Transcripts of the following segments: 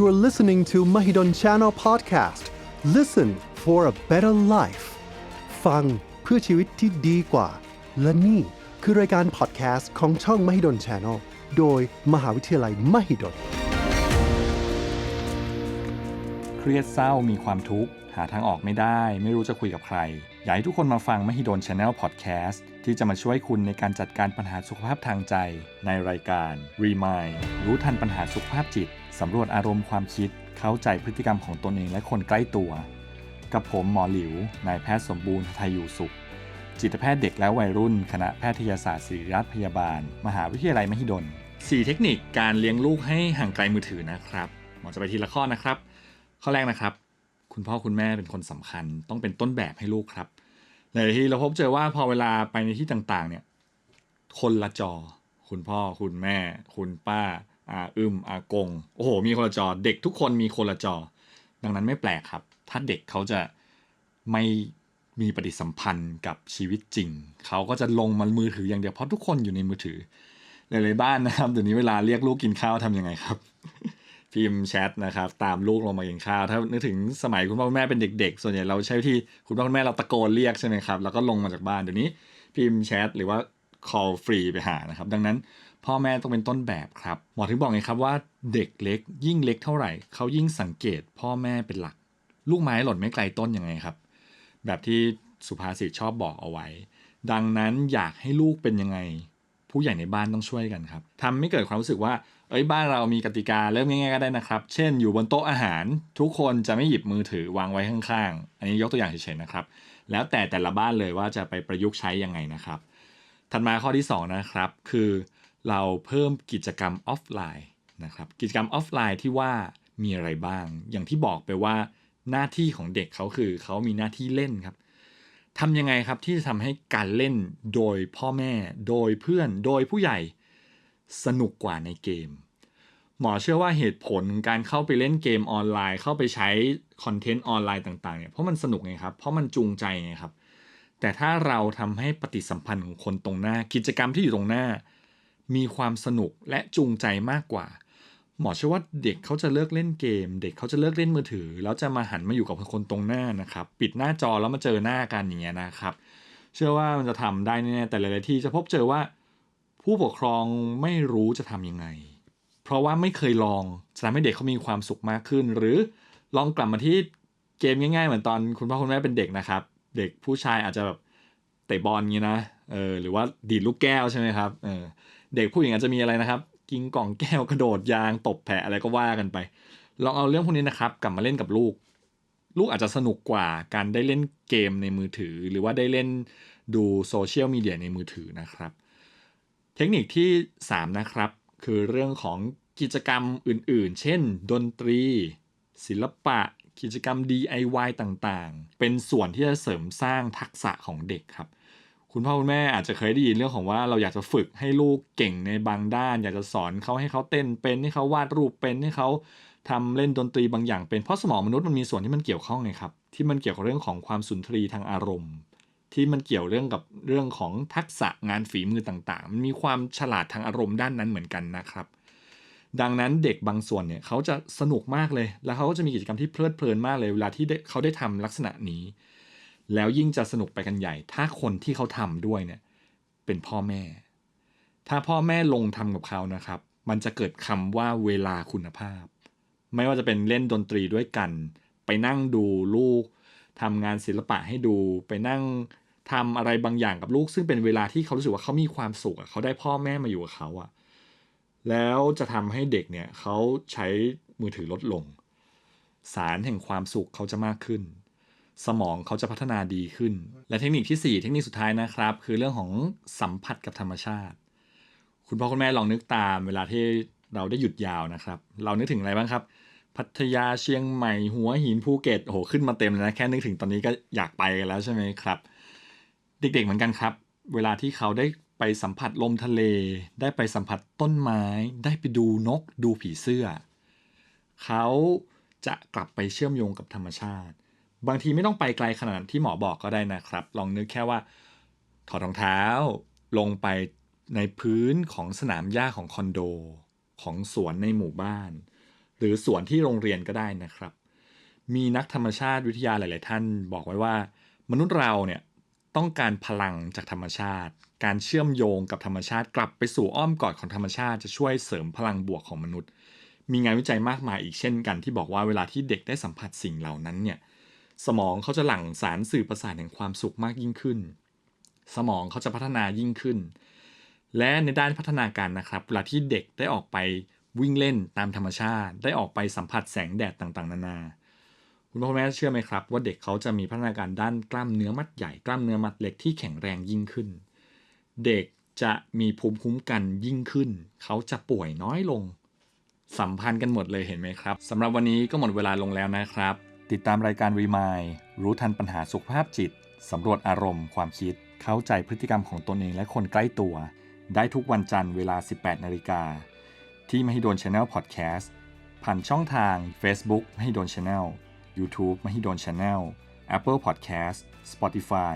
You are listening to Mahidol Channel Podcast. Listen for a better life. ฟังเพื่อชีวิตที่ดีกว่า และนี่คือรายการ podcast ของช่อง Mahidol Channel โดยมหาวิทยาลัย Mahidol เครียดเศร้ามีความทุกข์ หาทางออกไม่ได้ ไม่รู้จะคุยกับใคร อยากให้ทุกคนมาฟังมหิดล Channel Podcast ที่จะมาช่วยคุณในการจัดการปัญหาสุขภาพทางใจ ในรายการ Remind รู้ทันปัญหาสุขภาพจิต สำรวจอารมณ์ความคิด เข้าใจพฤติกรรมของตนเองและคนใกล้ตัว กับผมหมอหลิว นายแพทย์สมบูรณ์ไทยอยู่สุข จิตแพทย์เด็กและวัยรุ่น คณะแพทยศาสตร์ศิริราชพยาบาล มหาวิทยาลัยมหิดล 4 เทคนิคการเลี้ยงลูกให้ห่างไกลมือถือนะครับหมอจะไปทีละข้อนะครับ ข้อแรกนะครับ คุณพ่อคุณแม่เป็นคนสำคัญ ต้องเป็นต้นแบบให้ลูกครับหลายทีเราพบเจอว่าพอเวลาไปในที่ต่างๆ เนี่ย คนละจอ คุณพ่อคุณแม่ คุณป้าอาอึมอากง โอ้โห มีคนละจอ เด็กทุกคนมีคนละจอ ดังนั้นไม่แปลกครับ ถ้าเด็กเขาจะไม่มีปฏิสัมพันธ์กับชีวิตจริง เขาก็จะลงมามือถืออย่างเดียวเพราะทุกคนอยู่ในมือถือหลายๆบ้านนะครับเดี๋ยวนี้เวลาเรียกลูกกินข้าวทำยังไงครับ พิมพ์แชทนะครับ ตามลูกลงมากินข้าว ถ้านึกถึงสมัยคุณพ่อคุณแม่เป็นเด็ก ๆ ส่วนใหญ่เราใช้วิธีคุณพ่อคุณแม่เราตะโกนเรียกใช่ไหมครับ แล้วก็ลงมาจากบ้านเดี๋ยวนี้พิมพ์แชทหรือว่า call ฟรีไปหานะครับ ดังนั้นพ่อแม่ต้องเป็นต้นแบบครับ หมอถึงบอกไงครับว่าเด็กเล็ก ยิ่งเล็กเท่าไหร่เขายิ่งสังเกตพ่อแม่เป็นหลัก ลูกไม้หล่นไม่ไกลต้นยังไงครับ แบบที่สุภาษิตชอบบอกเอาไว้ ดังนั้นอยากให้ลูกเป็นยังไง ผู้ใหญ่ในบ้านต้องช่วยกันครับทำให้เกิดความรู้สึกว่า เอ้ยบ้านเรามีกติกาเริ่มง่ายๆก็ได้นะครับ เช่นอยู่บนโต๊ะอาหาร ทุกคนจะไม่หยิบมือถือวางไว้ข้างๆ อันนี้ยกตัวอย่างเฉยๆนะครับ แล้วแต่แต่ละบ้านเลยว่าจะไปประยุกต์ใช้ยังไงนะครับ ถัดมาข้อที่ 2 นะครับ คือเราเพิ่มกิจกรรมออฟไลน์นะครับ กิจกรรมออฟไลน์ที่ว่ามีอะไรบ้าง อย่างที่บอกไปว่าหน้าที่ของเด็กเขาคือเขามีหน้าที่เล่นครับทำยังไงครับที่จะทำให้การเล่นโดยพ่อแม่ โดยเพื่อนโดยผู้ใหญ่ สนุกกว่าในเกม หมอเชื่อว่าเหตุผลการเข้าไปเล่นเกมออนไลน์ เข้าไปใช้คอนเทนต์ออนไลน์ต่างๆเนี่ยเพราะมันสนุกไงครับ เพราะมันจูงใจไงครับ แต่ถ้าเราทำให้ปฏิสัมพันธ์ของคนตรงหน้า กิจกรรมที่อยู่ตรงหน้า มีความสนุกและจูงใจมากกว่า หมอเชื่อว่าเด็กเขาจะเลิกเล่นเกม เด็กเขาจะเลิกเล่นมือถือ แล้วจะมาหันมาอยู่กับคนตรงหน้านะครับ ปิดหน้าจอแล้วมาเจอหน้ากันอย่างเงี้ยนะครับ เชื่อว่ามันจะทำได้แน่แต่หลายๆที่จะพบเจอว่า ผู้ปกครองไม่รู้จะทำยังไง เพราะว่าไม่เคยลองจะทำให้เด็กเขามีความสุขมากขึ้น หรือลองกลับมาที่เกมง่ายๆ เหมือนตอนคุณพ่อคุณแม่เป็นเด็กนะครับ เด็กผู้ชายอาจจะแบบเตะบอลงี้นะเออหรือว่าดีดลูกแก้วใช่ไหมครับเออเด็กผู้หญิงอาจจะมีอะไรนะครับ กินกล่องแก้วกระโดดยางตบแผะอะไรก็ว่ากันไป ลองเอาเรื่องพวกนี้นะครับกลับมาเล่นกับลูก ลูกอาจจะสนุกกว่าการได้เล่นเกมในมือถือ หรือว่าได้เล่นดูโซเชียลมีเดียในมือถือนะครับ เทคนิคที่ 3 นะครับ คือเรื่องของกิจกรรมอื่นๆ เช่น ดนตรี ศิลปะ กิจกรรม DIY ต่างๆ เป็นส่วนที่จะเสริมสร้างทักษะของเด็กครับ คุณพ่อคุณแม่อาจจะเคยได้ยินเรื่องของว่าเราอยากจะฝึกให้ลูกเก่งในบางด้าน อยากจะสอนเขาให้เขาเต้นเป็นให้เขาวาดรูปเป็นให้เขาทำเล่นดนตรีบางอย่างเป็นเพราะสมองมนุษย์มันมีส่วนที่มันเกี่ยวข้องไงครับที่มันเกี่ยวกับเรื่องของความสุนทรีทางอารมณ์ ที่มันเกี่ยวเรื่องกับเรื่องของทักษะงานฝีมือต่างๆ มันมีความฉลาดทางอารมณ์ด้านนั้นเหมือนกันนะครับ ดังนั้นเด็กบางส่วนเนี่ยเขาจะสนุกมากเลย แล้วเขาก็จะมีกิจกรรมที่เพลิดเพลินมากเลยเวลาที่เขาได้ทำลักษณะนี้ แล้วยิ่งจะสนุกไปกันใหญ่ ถ้าคนที่เขาทำด้วยเนี่ยเป็นพ่อแม่ ถ้าพ่อแม่ลงทำกับเขานะครับ มันจะเกิดคำว่าเวลาคุณภาพ ไม่ว่าจะเป็นเล่นดนตรีด้วยกัน ไปนั่งดูลูกทำงานศิลปะให้ดูไปนั่ง ทำอะไรบางอย่างกับลูก ซึ่งเป็นเวลาที่เขารู้สึกว่าเขามีความสุขเขาได้พ่อแม่มาอยู่กับเขาอะแล้วจะทำให้เด็กเนี่ยเขาใช้มือถือลดลง สารแห่งความสุขเขาจะมากขึ้น สมองเขาจะพัฒนาดีขึ้น และเทคนิคที่ 4 เทคนิคสุดท้ายนะครับ คือเรื่องของสัมผัสกับธรรมชาติ คุณพ่อคุณแม่ลองนึกตาม เวลาที่เราได้หยุดยาวนะครับ เรานึกถึงอะไรบ้างครับ พัทยาเชียงใหม่หัวหินภูเก็ตโอ้โหขึ้นมาเต็มเลยนะแค่นึกถึงตอนนี้ก็อยากไปกันแล้วใช่ไหมครับ เด็กๆเหมือนกันครับ เวลาที่เขาได้ไปสัมผัสลมทะเล ได้ไปสัมผัสต้นไม้ ได้ไปดูนก ดูผีเสื้อ เขาจะกลับไปเชื่อมโยงกับธรรมชาติ บางทีไม่ต้องไปไกลขนาดที่หมอบอกก็ได้นะครับ ลองนึกแค่ว่า ถอดรองเท้า ลงไปในพื้นของสนามหญ้าของคอนโด ของสวนในหมู่บ้าน หรือสวนที่โรงเรียนก็ได้นะครับ มีนักธรรมชาติวิทยาหลาย ๆ ท่านบอกไว้ว่า มนุษย์เราเนี่ย ต้องการพลังจากธรรมชาติ การเชื่อมโยงกับธรรมชาติ กลับไปสู่อ้อมกอดของธรรมชาติจะช่วยเสริมพลังบวกของมนุษย์ มีงานวิจัยมากมายอีกเช่นกันที่บอกว่าเวลาที่เด็กได้สัมผัสสิ่งเหล่านั้นเนี่ยสมองเขาจะหลั่งสารสื่อประสาทแห่งความสุขมากยิ่งขึ้น สมองเขาจะพัฒนายิ่งขึ้น และในด้านพัฒนาการนะครับเวลาที่เด็กได้ออกไปวิ่งเล่นตามธรรมชาติ ได้ออกไปสัมผัสแสงแดดต่างๆ นานา คุณพ่อคุณแม่เชื่อไหมครับ ว่าเด็กเขาจะมีพัฒนาการด้านกล้ามเนื้อมัดใหญ่กล้ามเนื้อมัดเล็กที่แข็งแรงยิ่งขึ้น เด็กจะมีภูมิคุ้มกันยิ่งขึ้น เขาจะป่วยน้อยลง สัมพันธ์กันหมดเลยเห็นไหมครับสำหรับวันนี้ก็หมดเวลาลงแล้วนะครับ ติดตามรายการรีมายรู้ทันปัญหาสุขภาพจิตสำรวจอารมณ์ ความคิด เข้าใจพฤติกรรมของตนเองและคนใกล้ตัว ได้ทุกวันจันทร์เวลา 18 นาฬิกา ที่มหิดล Channel Podcast ผ่านช่องทาง Facebook มหิดล Channel YouTube มหิดล Channel Apple Podcast Spotify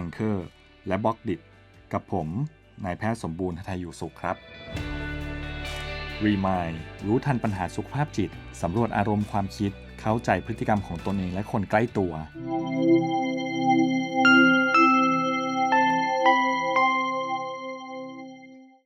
Anchor และ b ล็อกดิกับผม นายแพทย์สมบูรณ์ทไทยอยู่สุขครับรีมายรู้ทันปัญหาสุขภาพจิต สำรวจอารมณ์ความคิด เข้าใจพฤติกรรมของตนเองและคนใกล้ตัว